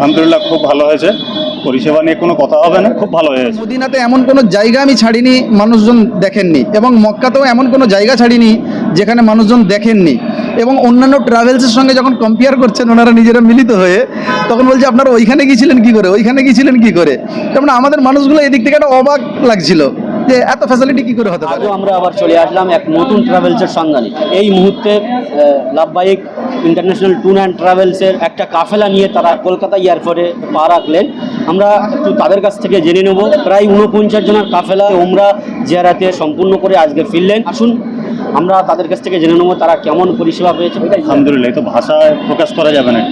আলহামদুলিল্লাহ খুব ভালো হয়েছে। পরিষেবা নিয়ে কোনো কথা হবে না খুব ভালো হয়েছে। মদিনাতে এমন কোনো জায়গা আমি ছাড়িনি মানুষজন দেখেননি এবং মক্কাতেও এমন কোনো জায়গা ছাড়িনি যেখানে মানুষজন দেখেননি। এবং অন্যান্য ট্রাভেলসের সঙ্গে যখন কম্পেয়ার করছেন ওনারা নিজেরা মিলিত হয়ে তখন বলছে আপনারা ওইখানে গিয়েছিলেন কি করে? ওইখানে গিয়েছিলেন কি করে? তেমন আমাদের মানুষগুলো এদিক থেকে একটা অবাক লাগছিল যে এত ফ্যাসিলিটি কি করে হতে পারে? আমরা আবার চলে আসলাম এক নতুন ট্রাভেলসের সন্ধানে। এই মুহূর্তে লাভবাহিক ইন্টারন্যাশনাল ট্যুর অ্যান্ড ট্রাভেলসের একটা কাফেলা নিয়ে তারা কলকাতা এয়ারপোর্টে পা রাখলেন। আমরা একটু তাদের কাছ থেকে জেনে নেব। প্রায় উনপঞ্চাশ জনের কাফেলা ওমরা জিয়ারাতে সম্পূর্ণ করে আজকে ফিরলেন। আসুন, আমরা তাদের কাছ থেকে জেনে নেব তারা কেমন পরিষেবা পেয়েছে। আলহামদুলিল্লাহ তো ভাষায় প্রকাশ করা যাবে না।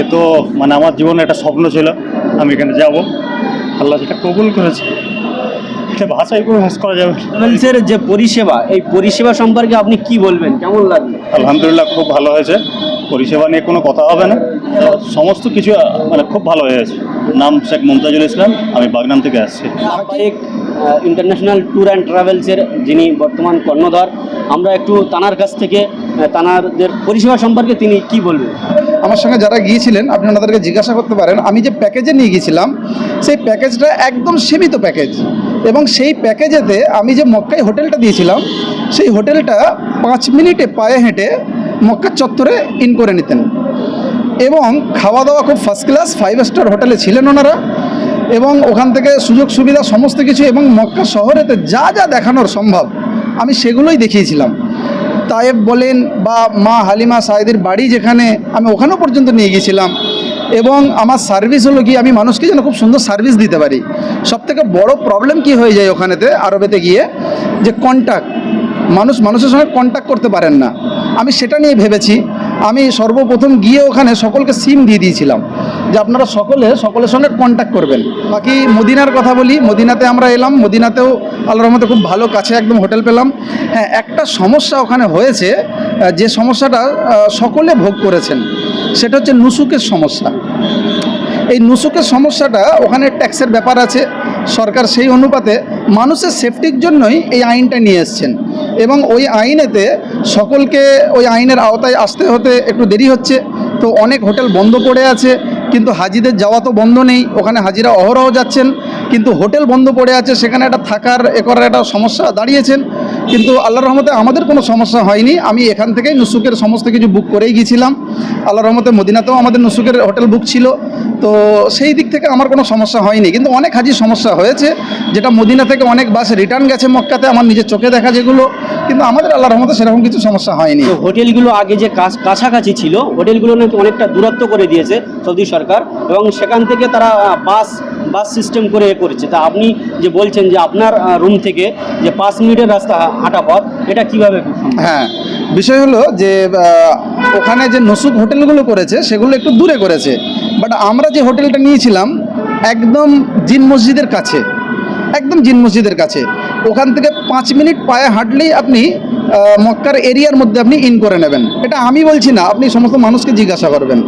এ তো মানে আমার জীবনে একটা স্বপ্ন ছিল, আমি এখানে যাব। আল্লাহ সেটা কবুল করেছে। এটা ভাষায় প্রকাশ করা যাবে? যে পরিষেবা এই পরিষেবা সম্পর্কে আপনি কি বলবেন? কেমন লাগবে আলহামদুলিল্লাহ খুব ভালো হয়েছে। পরিষেবা নিয়ে কোনো কথা হবে না। সমস্ত কিছু মানে খুব ভালো হয়েছে নাম শেখ মুমতাজুল ইসলাম আমি বাগনান থেকে আসছি। ইন্টারন্যাশনাল ট্যুর অ্যান্ড ট্রাভেলসের যিনি বর্তমান কর্ণধার আমরা একটু তানার কাছ থেকে তানারদের পরিষেবা সম্পর্কে তিনি কি বলবেন? আমার সঙ্গে যারা গিয়েছিলেন আপনি ওনাদেরকে জিজ্ঞাসা করতে পারেন। আমি যে প্যাকেজে নিয়ে গিয়েছিলাম সেই প্যাকেজটা একদম সীমিত প্যাকেজ এবং সেই প্যাকেজেতে আমি যে মক্কায় হোটেলটা দিয়েছিলাম, সেই হোটেলটা পাঁচ মিনিটে পায়ে হেঁটে মক্কার চত্বরে ইন করে নিতেন। এবং খাওয়া দাওয়া খুব ফার্স্ট ক্লাস ফাইভ স্টার হোটেলে ছিলেন ওনারা। এবং ওখান থেকে সুযোগ সুবিধা সমস্ত কিছু এবং মক্কা শহরেতে যা যা দেখানোর সম্ভব, আমি সেগুলোই দেখিয়েছিলাম। তায়েব বলেন বা মা হালিমা সাহেদের বাড়ি যেখানে আমি ওখানেও পর্যন্ত নিয়ে গিয়েছিলাম। এবং আমার সার্ভিস হলো কি, আমি মানুষকে যেন খুব সুন্দর সার্ভিস দিতে পারি। সবথেকে বড় প্রবলেম কি হয়ে যায় ওখানেতে, আরবেতে গিয়ে, যে কন্ট্যাক্ট মানুষ মানুষের সঙ্গে কন্ট্যাক্ট করতে পারেন না। আমি সেটা নিয়ে ভেবেছি। আমি সর্বপ্রথম গিয়ে ওখানে সকলকে সিম দিয়ে দিয়েছিলাম, যে আপনারা সকলে, সকলের সঙ্গে কন্ট্যাক্ট করবেন। বাকি মদিনার কথা বলি, মদিনাতে আমরা এলাম, মদিনাতেও আল্লাহর রহমতে খুব ভালো কাছে একদম হোটেল পেলাম। হ্যাঁ একটা সমস্যা ওখানে হয়েছে যে সমস্যাটা সকলে ভোগ করেছেন, সেটা হচ্ছে নুসুকের সমস্যা। এই নুসুকের সমস্যাটা, ওখানে ট্যাক্সের ব্যাপার আছে, সরকার সেই অনুপাতে মানুষের সেফটির জন্যই এই আইনটা নিয়ে এসছেন। এবং ওই আইনেতে সকলকে ওই আইনের আওতায় আসতে হতে একটু দেরি হচ্ছে, তো অনেক হোটেল বন্ধ পড়ে আছে, কিন্তু হাজিদের যাওয়া তো বন্ধ নেই, ওখানে হাজিরা অহরহ যাচ্ছেন কিন্তু হোটেল বন্ধ পড়ে আছে, সেখানে একটা থাকার এ করার একটা সমস্যা দাঁড়িয়েছেন। কিন্তু আল্লাহর রহমতে আমাদের কোনো সমস্যা হয়নি। আমি এখান থেকেই নুসুকের সমস্ত কিছু বুক করেই গিয়েছিলাম। আল্লাহর রহমতে মদিনাতেও আমাদের নুসুকের হোটেল বুক ছিল। তো সেই দিক থেকে আমার কোনো সমস্যা হয়নি। কিন্তু অনেক হাজির সমস্যা হয়েছে, যেটা মদিনা থেকে অনেক বাস রিটার্ন গেছে মক্কাতে, আমার নিজের চোখে দেখা যেগুলো। কিন্তু আমাদের আল্লাহর রহমতে সেরকম কিছু সমস্যা হয়নি। হোটেলগুলো আগে যে কাছ- কাছাকাছি ছিল, হোটেলগুলো নাকি অনেকটা দূরত্ব করে দিয়েছে সৌদি সরকার। এবং সেখান থেকে তারা বাস বাস সিস্টেম করে করেছে। তা আপনি যে বলছেন যে আপনার রুম থেকে যে পাঁচ মিনিটের রাস্তা হাঁটা পথ, এটা কীভাবে হ্যাঁ বিষয় হলো যে ওখানে যে নসুক হোটেলগুলো করেছে, সেগুলো একটু দূরে করেছে। বাট আমরা যে হোটেলটা নিয়েছিলাম, একদম জিন মসজিদের কাছে, একদম জিন মসজিদের কাছে। ওখান থেকে পাঁচ মিনিট পায়ে হাঁটলেই আপনি মক্কার এরিয়ার মধ্যে আপনি ইন করে নেবেন। এটা আমি বলছি না, আপনি সমস্ত মানুষকে জিজ্ঞাসা করবেন।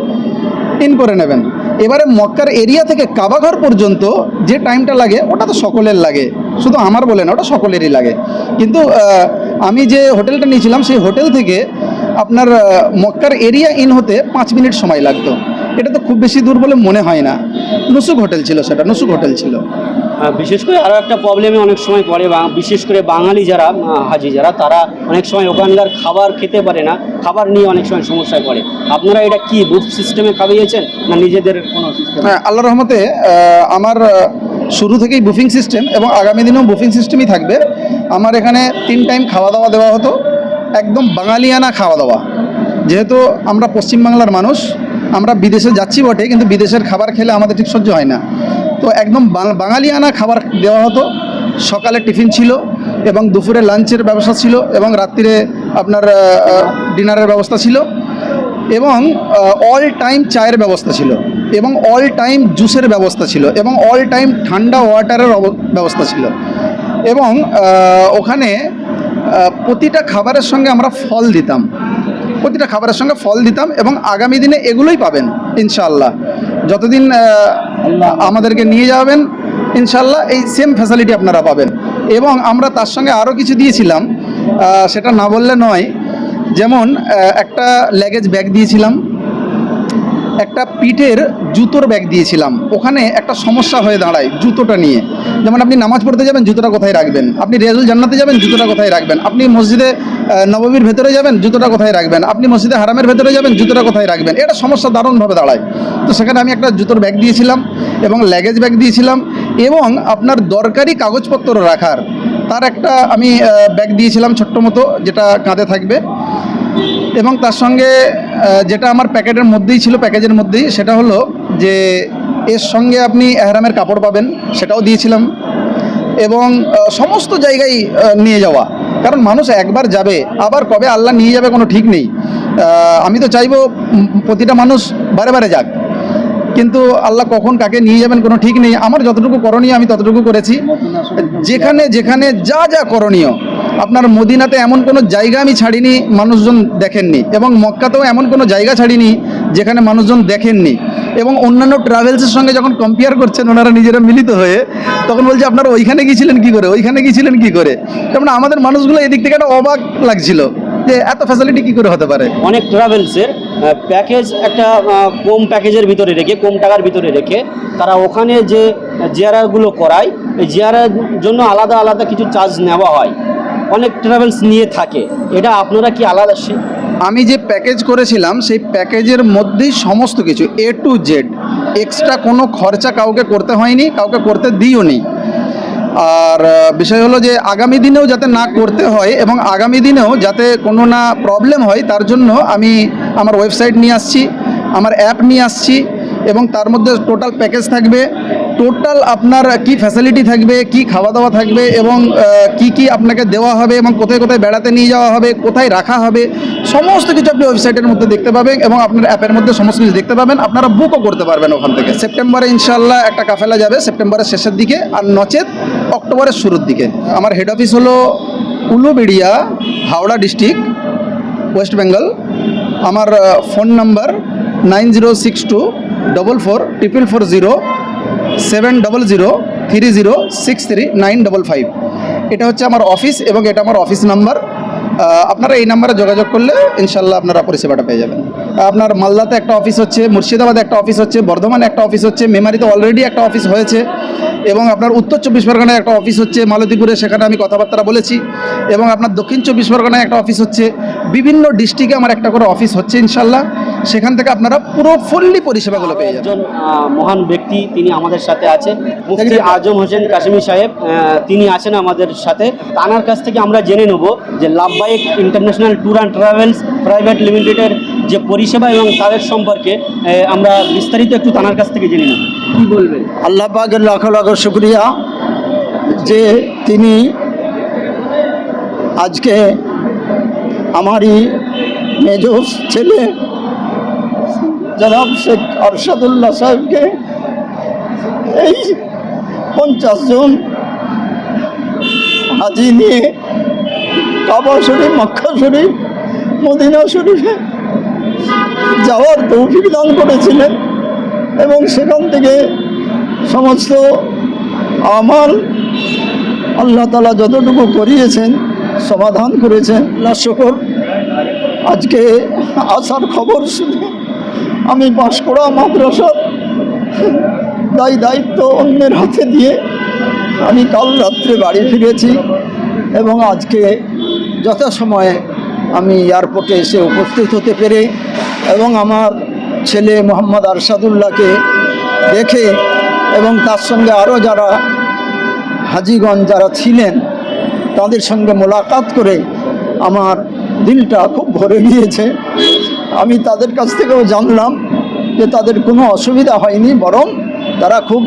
ইন করে নেবেন। এবারে মক্কার এরিয়া থেকে কাবাঘর পর্যন্ত যে টাইমটা লাগে, ওটা তো সকলের লাগে। শুধু আমার বলে না, ওটা সকলেরই লাগে। কিন্তু আমি যে হোটেলটা নিয়েছিলাম, সেই হোটেল থেকে আপনার মক্কার এরিয়া ইন হতে পাঁচ মিনিট সময় লাগতো। এটা তো খুব বেশি দূর বলে মনে হয় না। নুসুক হোটেল ছিল সেটা, নুসুক হোটেল ছিল। বিশেষ করে আরও একটা প্রবলেমে অনেক সময় পড়ে বিশেষ করে বাঙালি যারা হাজি যারা, তারা অনেক সময় ওখানকার খাবার খেতে পারে না, খাবার নিয়ে অনেক সময় সমস্যায় পড়ে। আপনারা এটা কি বুফ সিস্টেমে খাবিয়েছেন না নিজেদের কোনো হ্যাঁ আল্লাহ রহমতে আমার শুরু থেকেই বুফিং সিস্টেম এবং আগামী দিনেও বুফিং সিস্টেমই থাকবে। আমার এখানে তিন টাইম খাওয়া দাওয়া দেওয়া হতো, একদম বাঙালিয়ানা খাওয়া দাওয়া যেহেতু আমরা পশ্চিমবাংলার মানুষ, আমরা বিদেশে যাচ্ছি বটে, কিন্তু বিদেশের খাবার খেলে আমাদের ঠিক সহ্য হয় না। তো একদম বাঙালিয়ানা খাবার দেওয়া হতো। সকালে টিফিন ছিল এবং দুপুরে লাঞ্চের ব্যবস্থা ছিল এবং রাত্রিরে আপনার ডিনারের ব্যবস্থা ছিল এবং অল টাইম চায়ের ব্যবস্থা ছিল এবং অল টাইম জুসের ব্যবস্থা ছিল এবং অল টাইম ঠান্ডা ওয়াটারের ব্যবস্থা ছিল এবং ওখানে প্রতিটা খাবারের সঙ্গে আমরা ফল দিতাম। প্রতিটা খাবারের সঙ্গে ফল দিতাম এবং আগামী দিনে এগুলোই পাবেন, ইনশাআল্লাহ। যতদিন আমাদেরকে নিয়ে যাবেন, ইনশাল্লাহ এই সেম ফ্যাসিলিটি আপনারা পাবেন। এবং আমরা তার সঙ্গে আরও কিছু দিয়েছিলাম সেটা না বললে নয়। যেমন একটা ল্যাগেজ ব্যাগ দিয়েছিলাম একটা পিঠের জুতোর ব্যাগ দিয়েছিলাম। ওখানে একটা সমস্যা হয়ে দাঁড়ায় জুতোটা নিয়ে। যেমন আপনি নামাজ পড়তে যাবেন, জুতোটা কোথায় রাখবেন? আপনি রেজুল জান্নাতে যাবেন, জুতোটা কোথায় রাখবেন? আপনি মসজিদে নবমীর ভেতরে যাবেন, জুতোটা কোথায় রাখবেন? আপনি মসজিদে হারামের ভেতরে যাবেন, জুতোটা কোথায় রাখবেন? এটা সমস্যা দারুণভাবে দাঁড়ায়। তো সেখানে আমি একটা জুতোর ব্যাগ দিয়েছিলাম এবং ল্যাগেজ ব্যাগ দিয়েছিলাম এবং আপনার দরকারি কাগজপত্র রাখার, তার একটা আমি ব্যাগ দিয়েছিলাম ছোট্ট মতো, যেটা কাঁধে থাকবে। এবং তার সঙ্গে যেটা আমার প্যাকেটের মধ্যেই ছিল, প্যাকেজের মধ্যেই, সেটা হলো যে, এর সঙ্গে আপনি এহরামের কাপড় পাবেন, সেটাও দিয়েছিলাম। এবং সমস্ত জায়গায় নিয়ে যাওয়া। কারণ মানুষ একবার যাবে, আবার কবে আল্লাহ নিয়ে যাবে কোনো ঠিক নেই। আমি তো চাইব প্রতিটা মানুষ বারে বারে যাক। কিন্তু আল্লাহ কখন কাকে নিয়ে যাবেন কোনো ঠিক নেই। আমার যতটুকু করণীয়, আমি ততটুকু করেছি। যেখানে যেখানে যা যা করণীয়। আপনার মদিনাতে এমন কোনো জায়গা আমি ছাড়িনি, মানুষজন দেখেননি এবং মক্কাতেও এমন কোনো জায়গা ছাড়িনি যেখানে মানুষজন দেখেননি। এবং অন্যান্য ট্রাভেলসের সঙ্গে যখন কম্পেয়ার করছেন, ওনারা নিজেরা মিলিত হয়ে তখন বলছে, আপনারা ওইখানে গিয়েছিলেন কি করে? ওইখানে গিয়েছিলেন কি করে? যেমন আমাদের মানুষগুলো এদিক থেকে একটা অবাক লাগছিল যে এত ফ্যাসিলিটি কি করে হতে পারে? অনেক ট্রাভেলসের প্যাকেজ একটা কম প্যাকেজের ভিতরে রেখে, কম টাকার ভিতরে রেখে তারা ওখানে যে জিয়ারাগুলো করায়, এই জিয়ারার জন্য আলাদা আলাদা কিছু চার্জ নেওয়া হয়। অনেক ট্রাভেলস নিয়ে থাকে। এটা আপনারা কি আলাদা আমি যে প্যাকেজ করেছিলাম, সেই প্যাকেজের মধ্যেই সমস্ত কিছু এ টু জেড এক্সট্রা কোনো খরচা কাউকে করতে হয়নি, কাউকে করতে দিও নি। আর বিষয় হলো যে, আগামী দিনেও যাতে না করতে হয় এবং আগামী দিনেও যাতে কোনো না প্রবলেম হয়, তার জন্য আমি আমার ওয়েবসাইট নিয়ে আসছি, আমার অ্যাপ নিয়ে আসছি এবং তার মধ্যে টোটাল প্যাকেজ থাকবে। টোটাল আপনার কি ফ্যাসিলিটি থাকবে, কি খাওয়া দাওয়া থাকবে এবং কি কি আপনাকে দেওয়া হবে এবং কোথায় কোথায় বেড়াতে নিয়ে যাওয়া হবে, কোথায় রাখা হবে, সমস্ত কিছু আপনি ওয়েবসাইটের মধ্যে দেখতে পাবেন এবং আপনার অ্যাপের মধ্যে সমস্ত কিছু দেখতে পাবেন। আপনারা বুকও করতে পারবেন ওখান থেকে। সেপ্টেম্বরে ইনশাল্লাহ একটা কাফেলা যাবে সেপ্টেম্বরের শেষের দিকে আর নচেত অক্টোবরের শুরুর দিকে। আমার হেড অফিস হলো উলুবেড়িয়া, হাওড়া ডিস্ট্রিক্ট ওয়েস্ট বেঙ্গল আমার phone number nine zero six two double four triple four zero seven double zero three zero six three nine double five এটা হচ্ছে আমার অফিস এবং এটা আমার অফিস নাম্বার আপনারা এই নাম্বারে যোগাযোগ করলে ইনশাল্লাহ আপনারা পরিষেবাটা পেয়ে যাবেন। আপনার মালদাতে একটা অফিস হচ্ছে, মুর্শিদাবাদে একটা অফিস হচ্ছে, বর্ধমানে একটা অফিস হচ্ছে, মেমারিতে অলরেডি একটা অফিস হয়েছে এবং আপনার উত্তর চব্বিশ পরগনায় একটা অফিস হচ্ছে, মালতীপুরে সেখানে আমি কথাবার্তা বলেছি এবং আপনার দক্ষিণ চব্বিশ পরগনায় একটা অফিস হচ্ছে, বিভিন্ন ডিস্ট্রিক্টে আমার একটা করে অফিস হচ্ছে ইনশাল্লাহ। সেখান থেকে আপনারা পুরো ফুললি পরিষেবাগুলো পেয়ে যাবেন। একজন মহান ব্যক্তি তিনি আমাদের সাথে আছেন। মুফতি আজম হোসেন কাশ্মীর সাহেব তিনি আছেন আমাদের সাথে। তানার কাছ থেকে আমরা জেনে নেব যে লাভবাইক international tour and travels private লিমিটেডের যে পরিষেবা এবং তাদের সম্পর্কে আমরা বিস্তারিত একটু তানার কাছ থেকে জেনে নেব। কি বলবেন? আল্লাহ পাকের লাখ লাখ শুক্রিয়া যে তিনি আজকে আমারই মেজ ছেলে জনাব শেখ আরশাদুল্লাহ সাহেবকে এই পঞ্চাশ জন হাজি নিয়ে কাবা শরীফ মক্কা শরীফ মদিনা শরীফে যাওয়ার তৌফিক দান করেছিলেন এবং সেখান থেকে সমস্ত আমার আল্লাহ তালা যতটুকু করিয়েছেন সমাধান করেছেন। আল্লাহ শকর। আজকে আসার খবর শুনে আমি বাঁশকোড়া মাদ্রাসার দায়ী দায়িত্ব অন্যের হাতে দিয়ে আমি কাল রাত্রে বাড়ি ফিরেছি এবং আজকে যথাসময়ে আমি এয়ারপোর্টে এসে উপস্থিত হতে পেরে এবং আমার ছেলে মোহাম্মদ আরশাদুল্লাহকে দেখে এবং তার সঙ্গে আরও যারা হাজিগঞ্জ যারা ছিলেন, তাদের সঙ্গে মোলাকাত করে আমার দিলটা খুব ভরে গিয়েছে আমি তাদের কাছ থেকেও জানলাম যে তাদের কোনো অসুবিধা হয়নি, বরং তারা খুব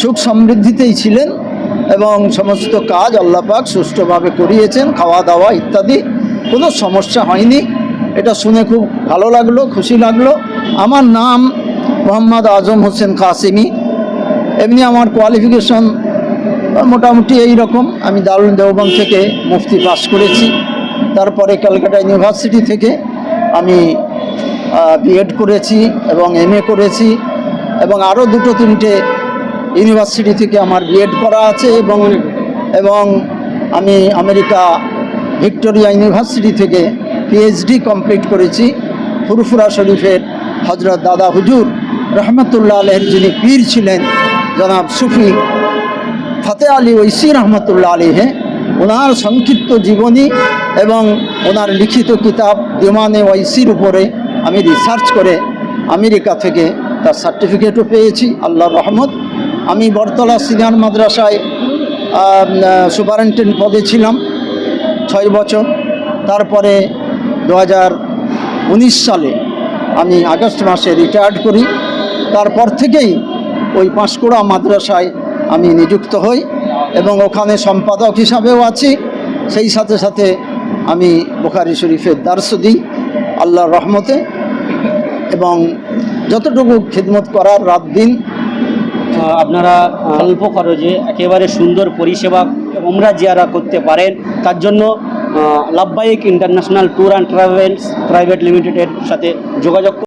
সুখ সমৃদ্ধিতেই ছিলেন এবং সমস্ত কাজ আল্লাপাক সুষ্ঠুভাবে করিয়েছেন, খাওয়া দাওয়া ইত্যাদি, কোনো সমস্যা হয়নি। এটা শুনে খুব ভালো লাগল, খুশি লাগল। আমার নাম মোহাম্মদ আজম হোসেন কাসিমি। এমনি আমার কোয়ালিফিকেশন মোটামুটি এই রকম। আমি দারুল দেওবন্দ থেকে মুফতি পাস করেছি। তারপরে ক্যালকাটা ইউনিভার্সিটি থেকে আমি বিএড করেছি এবং এম করেছি এবং আরও দুটো তিনটে ইউনিভার্সিটি থেকে আমার বিএড করা আছে এবং এবং আমি আমেরিকা ভিক্টোরিয়া ইউনিভার্সিটি থেকে পিএইচডি কমপ্লিট করেছি। ফুরফুরা শরীফের হজরত দাদা হুজুর রহমতুল্লাহ আলহের যিনি পীর ছিলেন জনাব সুফি ফতে আলী ঐসি রহমতুল্লাহ আলীহে ওনার সংক্ষিপ্ত জীবনী এবং ওনার লিখিত কিতাব দিমানে ওয়াইসির উপরে আমি রিসার্চ করে আমেরিকা থেকে তার সার্টিফিকেটও পেয়েছি, আল্লাহর রহমত। আমি বরতলা সিনিয়র মাদ্রাসায় সুপারিনটেন্ডেন্ট পদে ছিলাম ছয় বছর। তারপরে দু হাজার উনিশ সালে আমি আগস্ট মাসে রিটায়ার্ড করি। তারপর থেকেই ওই পাঁশকুড়া মাদ্রাসায় আমি নিযুক্ত হই। এবং ওখানে সম্পাদক হিসাবেও আছি। সেই সাথে সাথে আমি বুখারি শরীফের দার্স দিই আল্লাহর রহমতে। এবং যতটুকু খিদমত করার রাত দিন আপনারা অল্প খরচে একেবারে সুন্দর পরিষেবা ওমরা জিয়ারা করতে পারেন। তার জন্য লাভবাহিক international tour and travels private লিমিটেডের সাথে যোগাযোগ